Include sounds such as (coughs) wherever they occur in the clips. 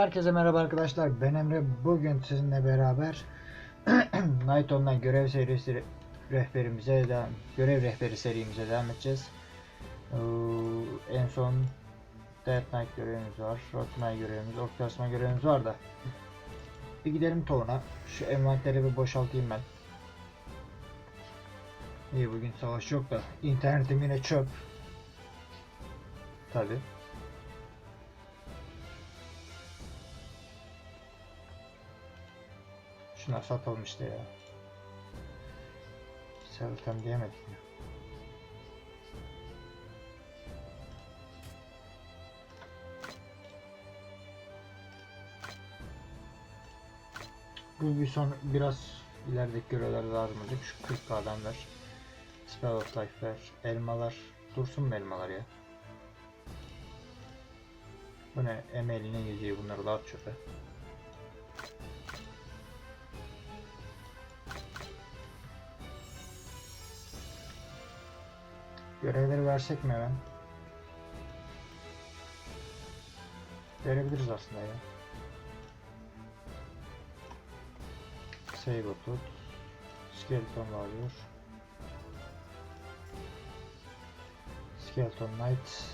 Herkese merhaba arkadaşlar. Ben Emre. Bugün sizinle beraber (clears throat) Night Online görev serisi rehberimize devam, görev rehberi serimize devam edeceğiz. Ee, en son Dead Knight görevimiz var. Rotmay görevimiz, Orklasma görevimiz var da. Bir gidelim Town'a. Şu envanteri bir boşaltayım ben. İyi bugün savaş yok da internetim yine çöp. Tabi. Şunlar satalım işte ya. Seltem diyemedik mi? Bu bir son biraz ilerideki görevler lazım olacak. Şu 40k'dan ver. Spell of Life. Elmalar. Dursun mu elmalar ya? Bu ne? Emelinin yüzüğü bunları da at çöpe. Görevleri versek mi hemen? Verebiliriz aslında ya. Save tut. Skeleton varıyor. Skeleton Knight.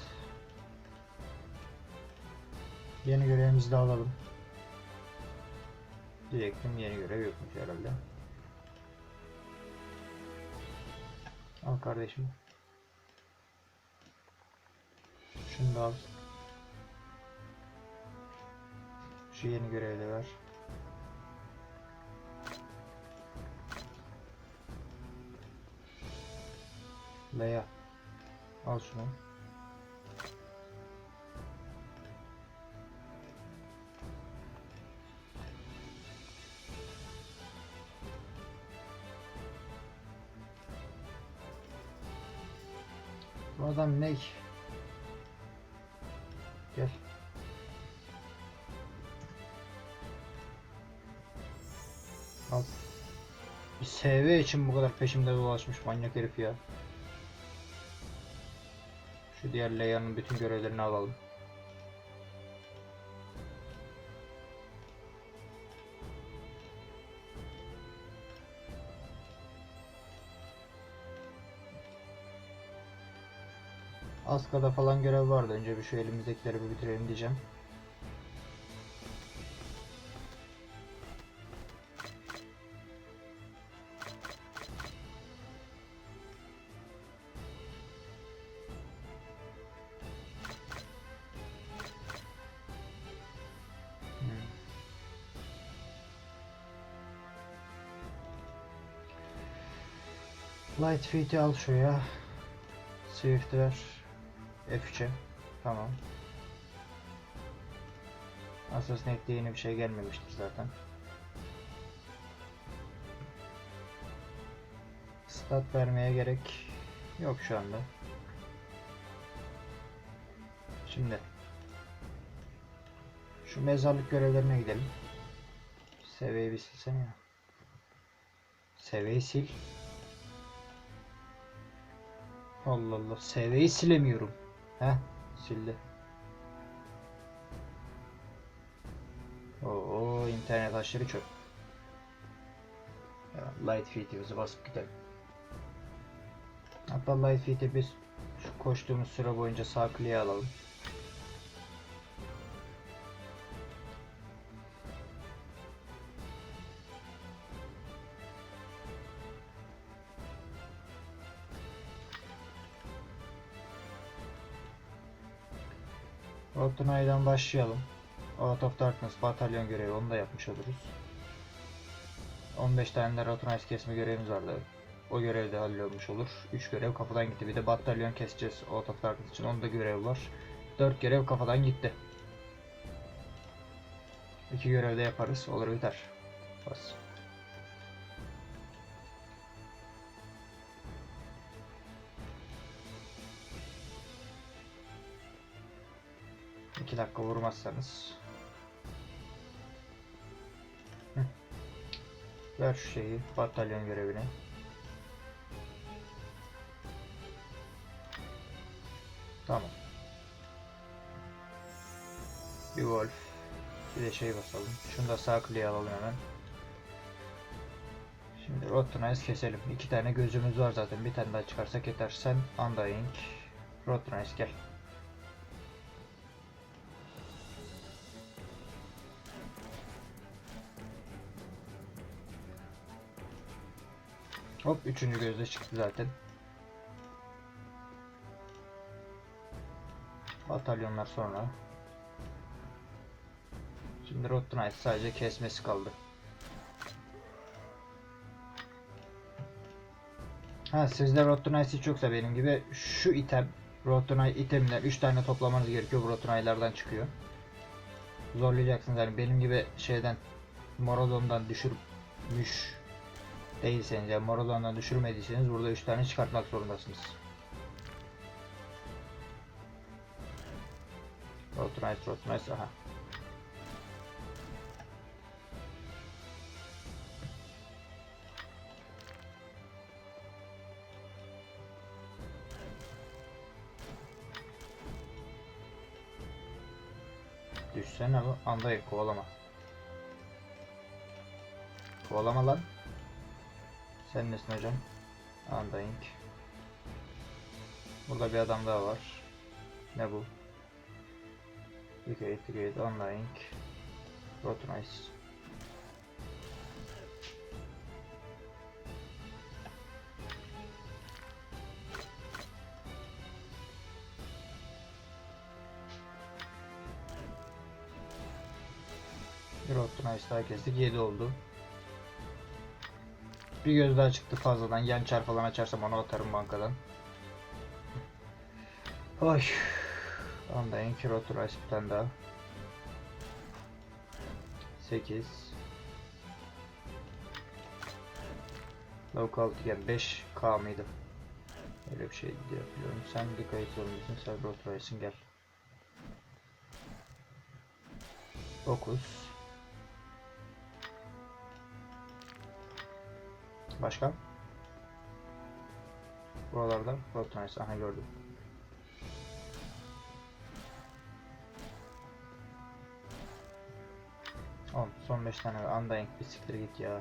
Yeni görevimizi de alalım. Diyecektim yeni görev yokmuş herhalde. Al kardeşim. Şunu da al. Şu yeni görevi de ver. Leia. Al şunu. Bu adam ne? SV için bu kadar peşimde dolaşmış manyak herif ya. Şu diğer Leia'nın bütün görevlerini alalım. Aska'da falan görev vardı. Önce bir şu elimizdekileri bir bitirelim diyeceğim. Light Feet'i al şuraya. Swift ver. F3'e. Tamam. Assassin's Creed'de yeni bir şey gelmemiştir zaten. Stat vermeye gerek yok şu anda. Şimdi şu mezarlık görevlerine gidelim. Seviyeyi bir silsene ya. Seviyeyi sil. Allah Allah. Seviyeyi silemiyorum. Heh. Sildi. Oo internet aşırı çöp. Light feed'imizi basıp gidelim. Hatta light feed'i biz şu koştuğumuz süre boyunca sağ kliğe alalım. Rotunay'dan başlayalım. Out of Darkness batalyon görevi onu da yapmış oluruz. 15 tane de Rotunay kesme görevimiz vardı. O görev de hallolmuş olur. 3 görev kafadan gitti. Bir de batalyon keseceğiz Out of Darkness için. Onda görev var. 4 görev kafadan gitti. 2 görev de yaparız. Olur biter. Bas. İki dakika vurmazsanız. Hı. Ver şu şeyi, batalyon görevini. Tamam. Bir wolf. Bir de şey basalım. Şunu da sağ kliğe alalım hemen. Şimdi Rottenize keselim. İki tane gözümüz var zaten. Bir tane daha çıkarsak yeter. Sen Undying. Rottenize gel. Hop üçüncü gözde çıktı zaten. Batalyonlar sonra. Şimdi Rottenize sadece kesmesi kaldı. Ha sizde Rottenize hiç yoksa benim gibi şu item Rottenize iteminden 3 tane toplamanız gerekiyor. Bu Rottenize'lardan çıkıyor. Zorlayacaksınız yani benim gibi şeyden Morodon'dan düşürmüş değilseniz yani Morodon'dan düşürmediyseniz burada 3 tane çıkartmak zorundasınız. Rottenize, Rottenize, aha. Düşsene bu. Andayı kovalama. Kovalama lan. Sen nesin hocam? Undying. Burada bir adam daha var. Ne bu? Create, create, Undying. Rotonize. Bir Rotonize daha kestik. 7 oldu. Bir göz daha çıktı fazladan. Yan çar falan açarsam onu atarım bankadan. Oy. Anda en kirotur bir tane daha. 8 Local yani 5K mıydı? Öyle bir şey diye biliyorum. Sen bir kayıt zorundasın. Sen Rotorize'ın gel. 9 Başka? Buralarda Fortnite. Aha gördüm. Oğlum son 5 tane var. Undying bir siktir git ya.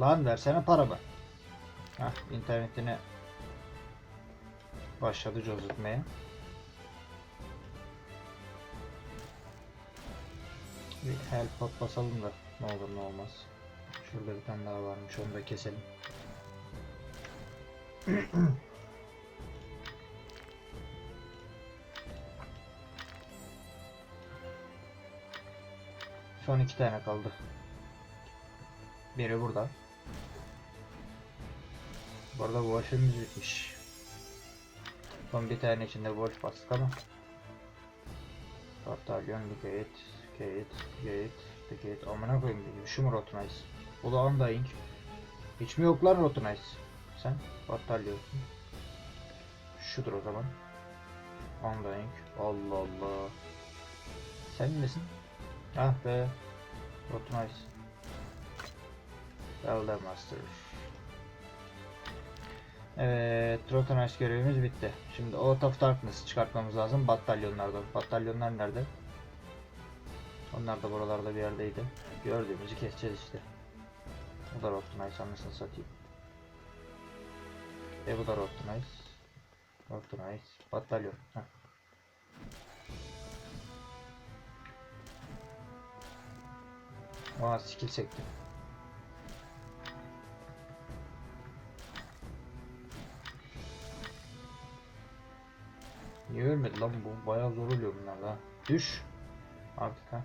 Lan versene paramı. Hah internetine başladı cozutmaya. Bir help hop basalım da ne olur ne olmaz. Şurada bir tane daha varmış onu da keselim. (clears throat) Son iki tane kaldı. Biri burada. Burada Wolf'imiz bitmiş. Son bir tane içinde Wolf bastık ama. Batalyon, Gate, Gate, Gate, Gate. Amına koyayım dedim. Şu mu Rotonize? Bu da Undying. Hiç mi yok lan Rotonize? Sen Batalyon. Şudur o zaman. Undying. Allah Allah. Sen nesin? Ah be. Rotonize. Elder Master. Evet, Trotonize görevimiz bitti. Şimdi Out of Darkness çıkartmamız lazım batalyonlardan. Batalyonlar nerede? Onlar da buralarda bir yerdeydi. Gördüğümüzü keseceğiz işte. Bu da Rotonize anlasını satayım. E bu da Rotonize. Rotonize. Batalyon. Heh. Aa skill sektim. Niye ölmedi lan bu? Bayağı zor oluyor bunlar da. Düş. Artık ha.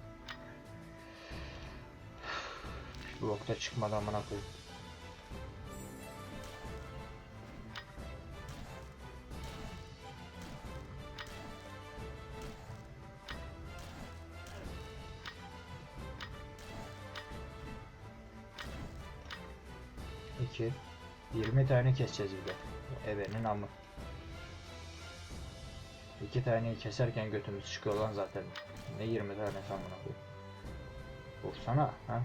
Şu blokta çıkmadan amına koyayım. İki. 20 tane keseceğiz bir de. Ebenin amı. İki taneyi keserken götümüz çıkıyor lan zaten. Ne 20 tane sen buna koy. Vursana ha.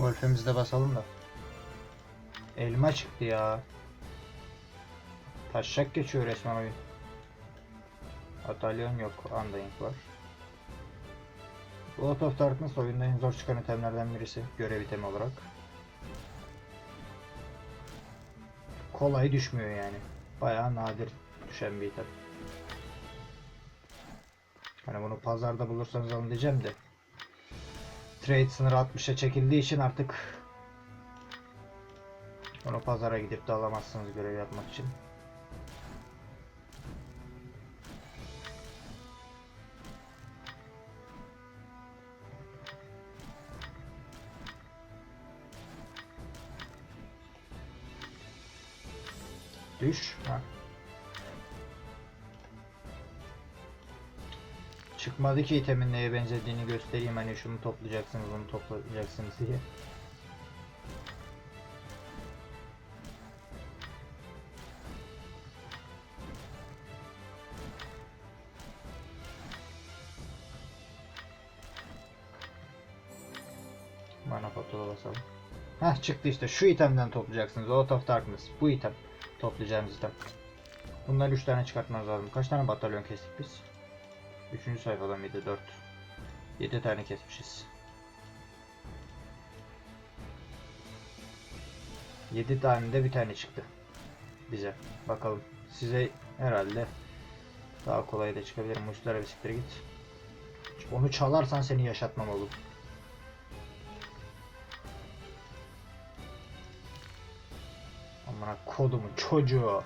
Wolf'imizi de basalım da. Elma çıktı ya. Taşak geçiyor resmen oyun. Atalyon yok. Undying var. Blood of Darkness oyunda en zor çıkan itemlerden birisi. Görev itemi olarak. Kolay düşmüyor yani. Bayağı nadir düşen bir item. Hani bunu pazarda bulursanız alın diyeceğim de. Trade sınırı 60'a çekildiği için artık onu pazara gidip de alamazsınız görev yapmak için. Düş. Ha. Çıkmadı ki itemin neye benzediğini göstereyim hani şunu toplayacaksınız bunu toplayacaksınız diye. Mana fatura basalım. Heh çıktı işte şu itemden toplayacaksınız. Out of Darkness. Bu item. Toplayacağınız item. Bunları 3 tane çıkartmanız lazım. Kaç tane batalyon kestik biz? 3. sayfadan mıydı? 4. 7 tane kesmişiz. 7 tane de bir tane çıktı. Bize. Bakalım. Size herhalde daha kolay da çıkabilir. Muşlara bisikleri git. Onu çalarsan seni yaşatmam oğlum. Amına kodumun çocuğu.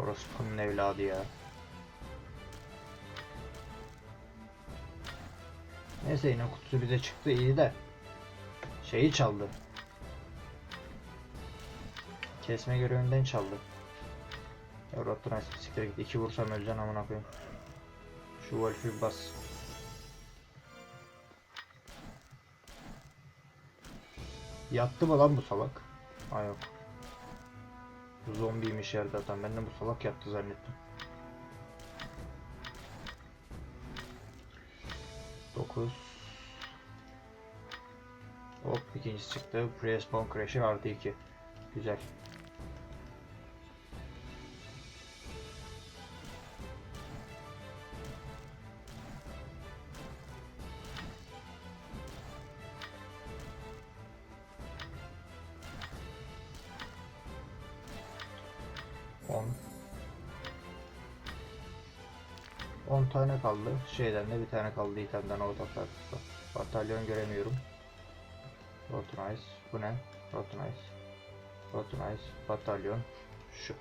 Orospu'nun evladı ya. Neyse yine kutusu bize çıktı iyi de. Şeyi çaldı. Kesme görevinden çaldı. Ya Rotterdam siktir git. İki vursam öleceksin amına koyayım. Şu Wolf'i bas. Yattı mı lan bu salak? Ha yok. Zombiymiş yerde adam. Ben de bu salak yattı zannettim. 9 Hop ikincisi çıktı. Prespawn Crasher artı 2. Güzel. Kaldı. Şeyden de bir tane kaldı itemden o taklarsa. Batalyon göremiyorum. Rotunice. Bu ne? Rotunice. Rotunice. Batalyon. Şu.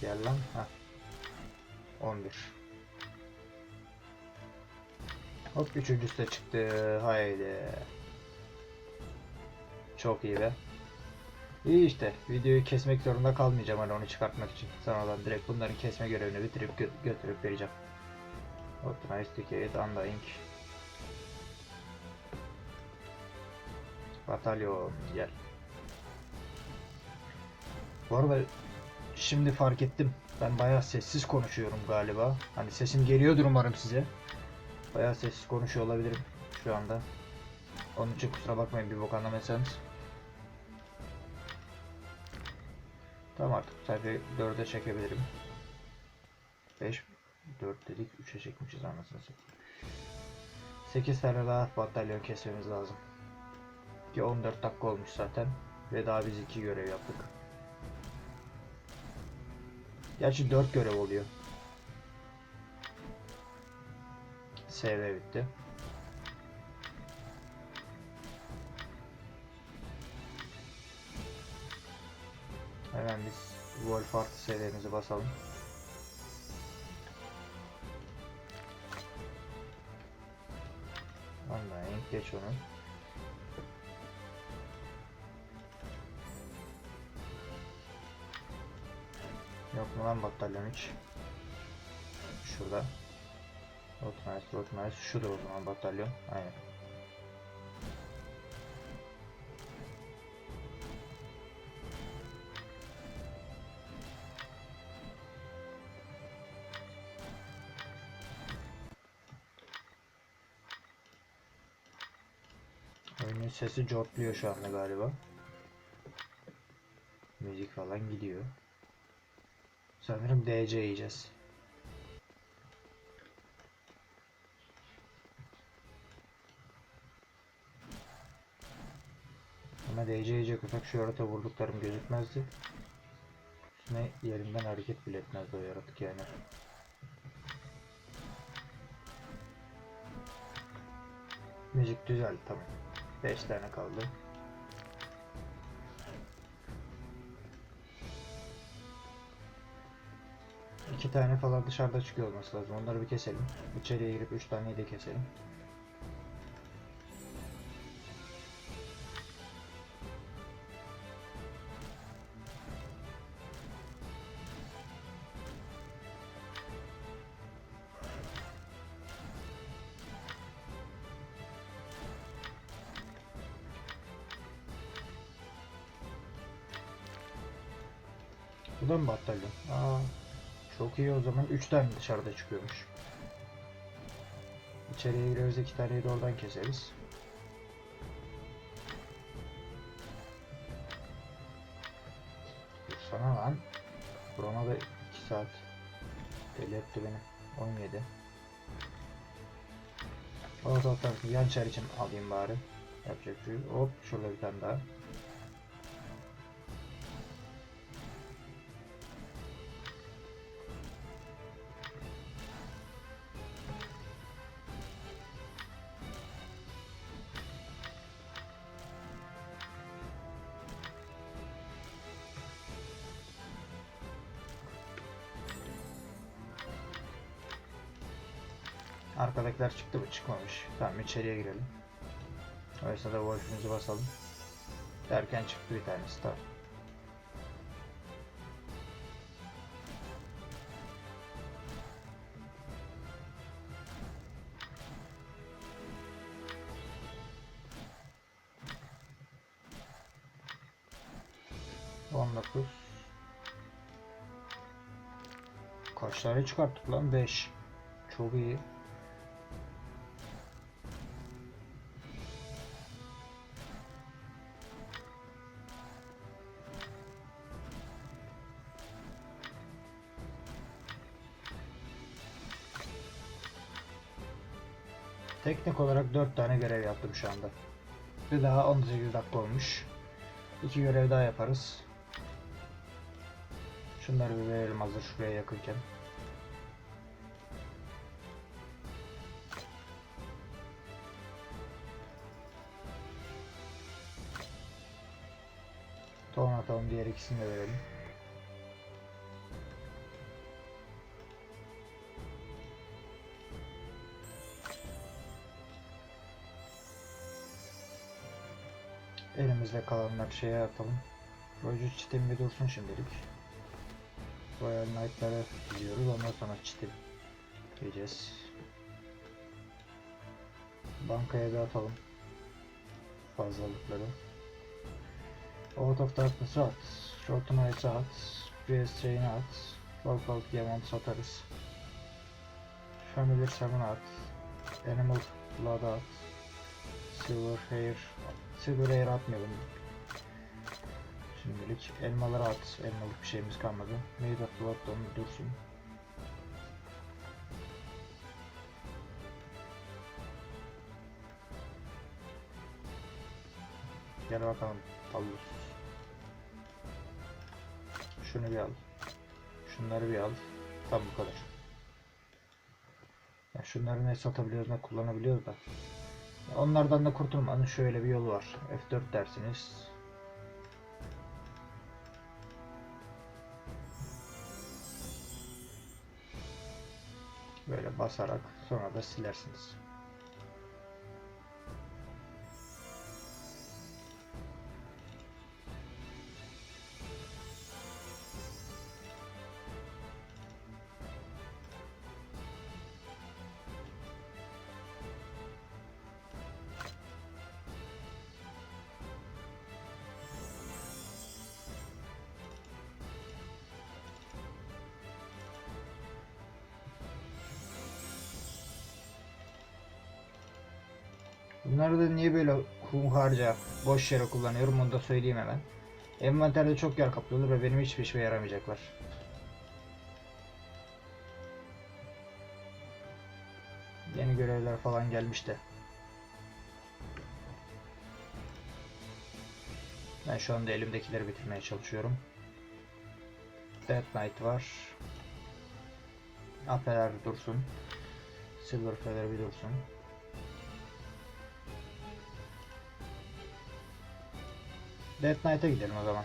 Gel lan. Heh. 11. Hop üçüncüsü de çıktı. Haydi. Çok iyi be. İyi işte. Videoyu kesmek zorunda kalmayacağım hani onu çıkartmak için. Sonradan direkt bunların kesme görevini bitirip gö- götürüp vereceğim. Nice Decade Undying. Batalyon gel. Bu arada şimdi fark ettim. Ben bayağı sessiz konuşuyorum galiba. Hani sesim geliyordur umarım size. Bayağı sessiz konuşuyor olabilirim şu anda. Onun için kusura bakmayın bir bok anlamazsanız. Tamam artık bu sayfayı 4'e çekebilirim. 5 4 dedik 3'e çekmişiz anasını satayım. 8 tane daha batalyon kesmemiz lazım. Ki 14 dakika olmuş zaten. Ve daha biz 2 görev yaptık. Gerçi 4 görev oluyor. SV bitti. Hemen biz Wolf artı seviyemizi basalım. Online geç onu. Yok mu lan batalyon hiç? Şurada. Rotmais, Rotmais. Şu da o zaman batalyon. Aynen. Oyunun sesi cortluyor şu anda galiba. Müzik falan gidiyor. Sanırım DC yiyeceğiz. DC yiyecek olsak şu yarata vurduklarım gözükmezdi. Üstüne yerimden hareket bile etmezdi o yaratık yani. Müzik düzeldi tamam. 5 tane kaldı. İki tane falan dışarıda çıkıyor olması lazım. Onları bir keselim. İçeriye girip üç taneyi de keselim. Bu da mı batalyon? Aa, çok iyi o zaman 3 tane dışarıda çıkıyormuş. İçeriye giriyoruz 2 taneyi de oradan keseriz. Sana lan. Burama da 2 saat. Deli etti beni. 17. O zaten yan çar için alayım bari. Yapacak bir şey. Hop şurada bir tane daha. Arkadakiler çıktı mı? Çıkmamış. Tamam içeriye girelim. Oysa da Wolf'umuzu basalım. Derken çıktı bir tanesi tamam. Kaç tane çıkarttık lan? 5. Çok iyi. Teknik olarak 4 tane görev yaptım şu anda. Ve daha 18 dakika olmuş. 2 görev daha yaparız. Şunları bir verelim hazır şuraya yakınken. Ton atalım diğer ikisini de verelim. Elimizde kalanlar şeye atalım. Roycu çitim bir dursun şimdilik. Royal Knight'lara gidiyoruz. Ondan sonra çitim diyeceğiz. Bankaya bir atalım. Fazlalıkları. Out of Darkness'ı at. Short Knight'ı at. Restrain'i at. Local Diamond satarız. Familiar Summon'ı at. Animal Blood'ı at. Silver Hair Silver Hair atmayalım. Şimdilik elmaları at. Elmalık bir şeyimiz kalmadı. Made of Blood da onu dursun. Gel bakalım. Alıyoruz. Şunu bir al. Şunları bir al. Tam bu kadar. Ya şunları ne satabiliyoruz ne kullanabiliyoruz da. Onlardan da kurtulmanın şöyle bir yolu var. F4 dersiniz. Böyle basarak sonra da silersiniz. Bunları da niye böyle hunharca boş yere kullanıyorum onu da söyleyeyim hemen. Envanterde çok yer kaplıyorlar ve benim hiçbir işime yaramayacaklar. Yeni görevler falan gelmişti. Ben şu anda elimdekileri bitirmeye çalışıyorum. Dead Knight var. Apeler dursun. Silver Feather bir dursun. Dead Knight'a gidelim o zaman.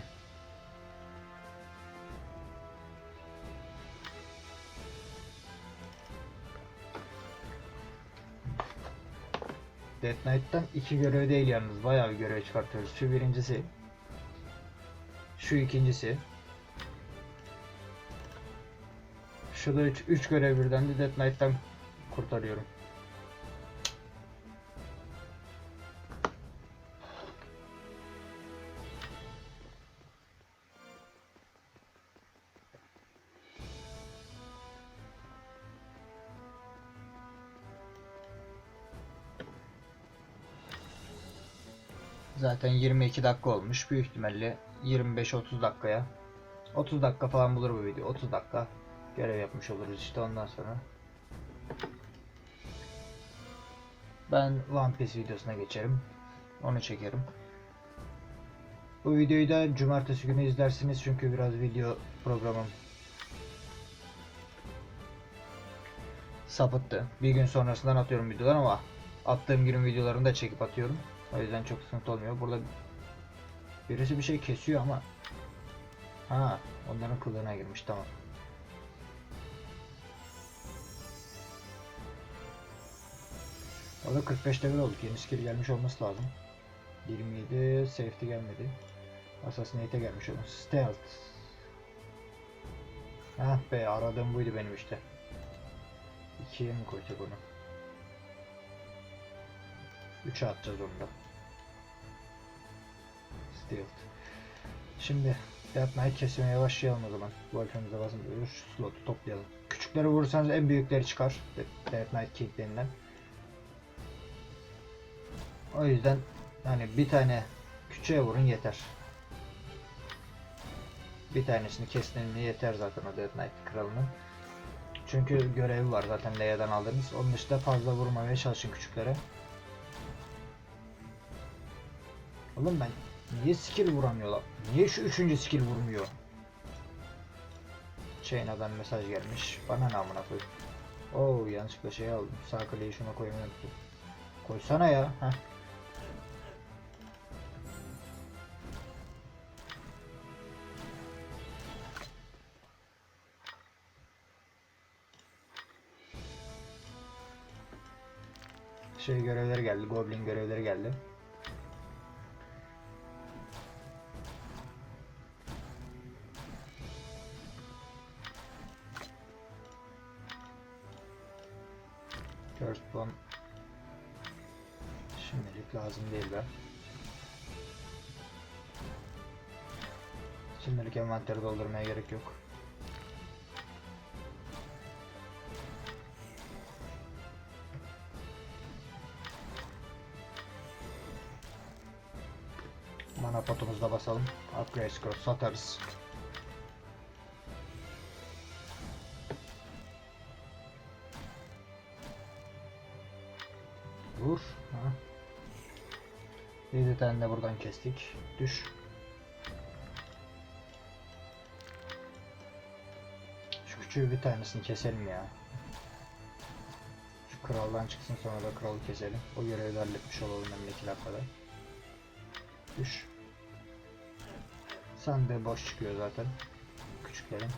Dead Knight'tan iki görev değil yalnız bayağı bir görev çıkartıyoruz. Şu birincisi. Şu ikincisi. Şu da 3 üç görev birden de Dead Knight'tan kurtarıyorum. Zaten 22 dakika olmuş. Büyük ihtimalle 25-30 dakikaya 30 dakika falan bulur bu video. 30 dakika görev yapmış oluruz işte ondan sonra. Ben One Piece videosuna geçerim. Onu çekerim. Bu videoyu da cumartesi günü izlersiniz çünkü biraz video programım sapıttı. Bir gün sonrasından atıyorum videolar ama attığım günün videolarını da çekip atıyorum. O yüzden çok sıkıntı olmuyor. Burada birisi bir şey kesiyor ama ha onların kılığına girmiş tamam. O da 45 level olduk. Yeni skill gelmiş olması lazım. 27 safety gelmedi. Assassinate'e gelmiş olması. Stealth. Ah be aradığım buydu benim işte. 2'ye mi koyacak onu? 3'e atacağız onu da. Stealth. Şimdi Knight kesmeye başlayalım o zaman. Volkanımıza basın. Şu slotu toplayalım. Küçükleri vurursanız en büyükleri çıkar. De- Death Knight King. O yüzden hani bir tane küçüğe vurun yeter. Bir tanesini kesmeniz yeter zaten o Death Knight kralının. Çünkü görevi var zaten Leia'dan aldınız. Onun dışında fazla vurmamaya çalışın küçüklere. Oğlum ben niye skill vuramıyorlar? Niye şu üçüncü skill vurmuyor? Chaina'dan mesaj gelmiş. Bana ne amına koy. Oo yanlışlıkla şey aldım. Sağ kaleyi şuna koymayı unuttum. Koysana ya. Heh. Şey görevleri geldi. Goblin görevleri geldi. Şimdilik lazım değil be. Şimdilik envanteri doldurmaya gerek yok. Mana potumuzu da basalım. Upgrade score satarız. Tane de buradan kestik. Düş. Şu küçüğü bir tanesini keselim ya. Şu kraldan çıksın sonra da kralı keselim. O görevi de halletmiş olalım elindeki kadar. Düş. Sandığı boş çıkıyor zaten. Küçüklerin.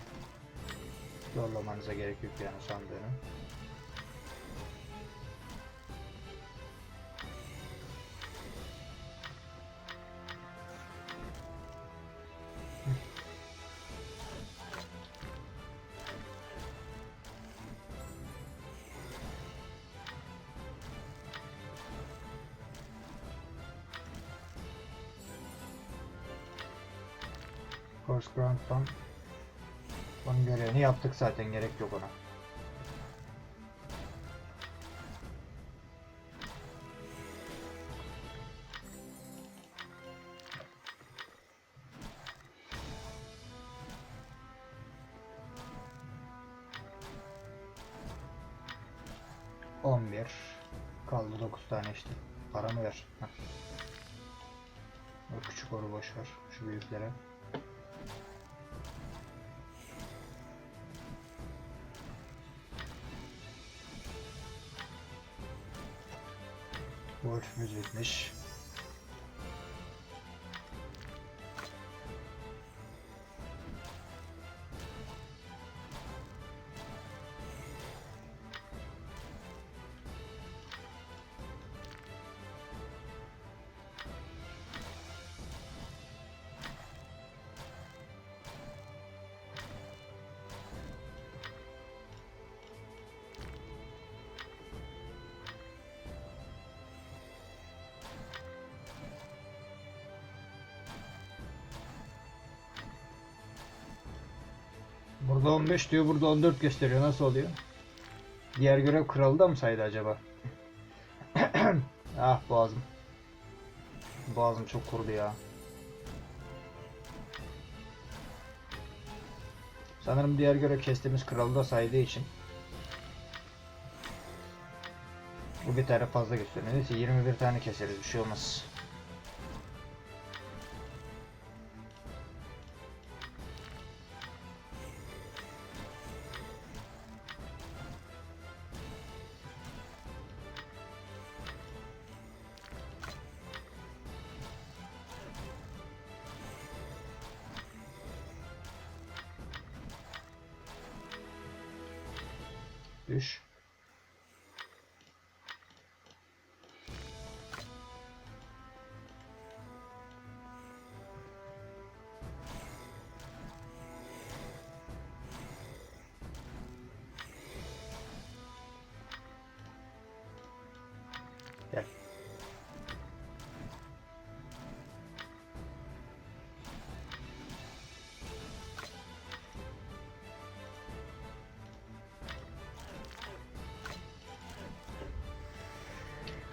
Zorlamanıza gerek yok yani sandığını. Attık zaten gerek yok ona. On bir. Kaldı dokuz tane işte. Paramı ver. Heh. O küçük oru boş ver. Şu büyüklere. Wolf'ümüz bitmiş. Burada 15 diyor, burada 14 gösteriyor. Nasıl oluyor? Diğer görev kralı da mı saydı acaba? (coughs) ah boğazım. Boğazım çok kurudu ya. Sanırım diğer görev kestiğimiz kralı da saydığı için. Bu bir tane fazla gösteriyor. Neyse 21 tane keseriz bir şey olmaz.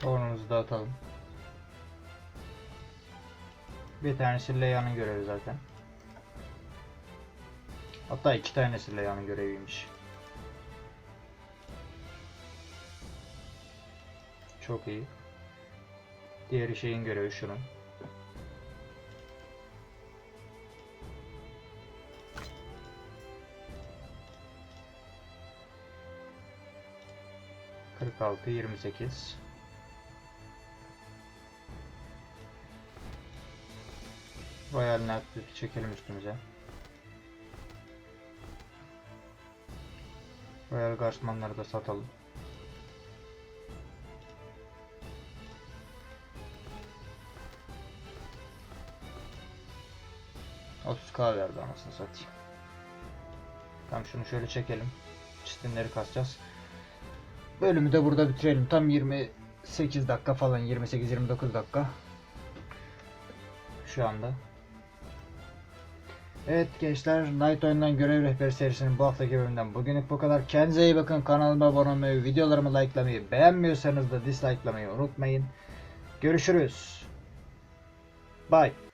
Ornumuzu dağıtalım. Bir tanesi Leia'nın görevi zaten. Hatta iki tanesi Leia'nın göreviymiş. Çok iyi. Diğeri şeyin görevi şunun. Kırk altı, yirmi sekiz. Royal Network'ü çekelim üstümüze. Royal Guardsman'ları da satalım. K verdi anasını satayım. Tamam şunu şöyle çekelim. Çistinleri kasacağız. Bölümü de burada bitirelim. Tam 28 dakika falan 28-29 dakika. Şu anda. Evet gençler Night Oyundan Görev Rehberi serisinin bu haftaki bölümünden bugünlük bu kadar. Kendinize iyi bakın. Kanalıma abone olmayı, videolarımı likelamayı, beğenmiyorsanız da dislike'lamayı unutmayın. Görüşürüz. Bye.